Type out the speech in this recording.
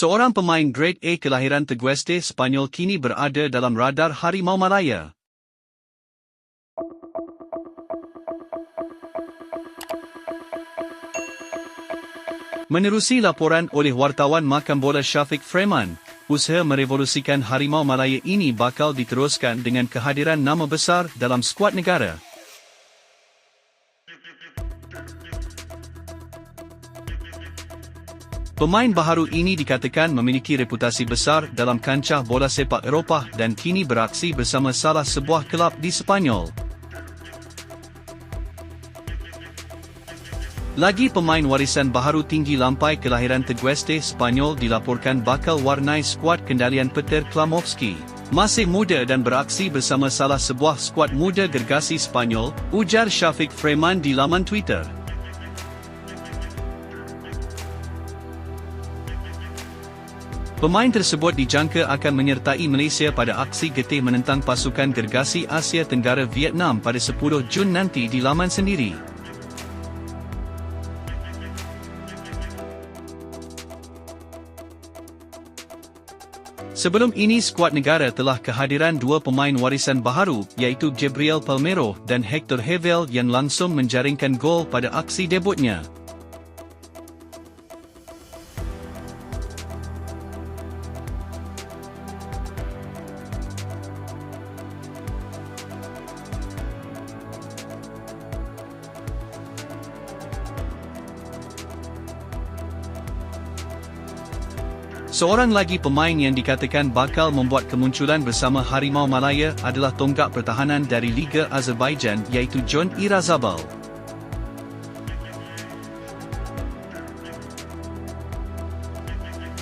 Seorang pemain grade A kelahiran Tegueste, Spanyol kini berada dalam radar Harimau Malaya. Menerusi laporan oleh wartawan Makam Bola Syafiq Freman, usaha merevolusikan Harimau Malaya ini bakal diteruskan dengan kehadiran nama besar dalam skuad negara. Pemain baharu ini dikatakan memiliki reputasi besar dalam kancah bola sepak Eropah dan kini beraksi bersama salah sebuah kelab di Sepanyol. Lagi pemain warisan baharu tinggi lampai kelahiran Tegueste Sepanyol dilaporkan bakal warnai skuad kendalian Peter Klamovski. Masih muda dan beraksi bersama salah sebuah skuad muda gergasi Sepanyol, ujar Syafiq Freman di laman Twitter. Pemain tersebut dijangka akan menyertai Malaysia pada aksi getih menentang pasukan gergasi Asia Tenggara Vietnam pada 10 Jun nanti di laman sendiri. Sebelum ini skuad negara telah kehadiran dua pemain warisan baharu iaitu Gabriel Palmero dan Hector Hevel yang langsung menjaringkan gol pada aksi debutnya. Seorang lagi pemain yang dikatakan bakal membuat kemunculan bersama Harimau Malaya adalah tonggak pertahanan dari Liga Azerbaijan iaitu John Irazabal.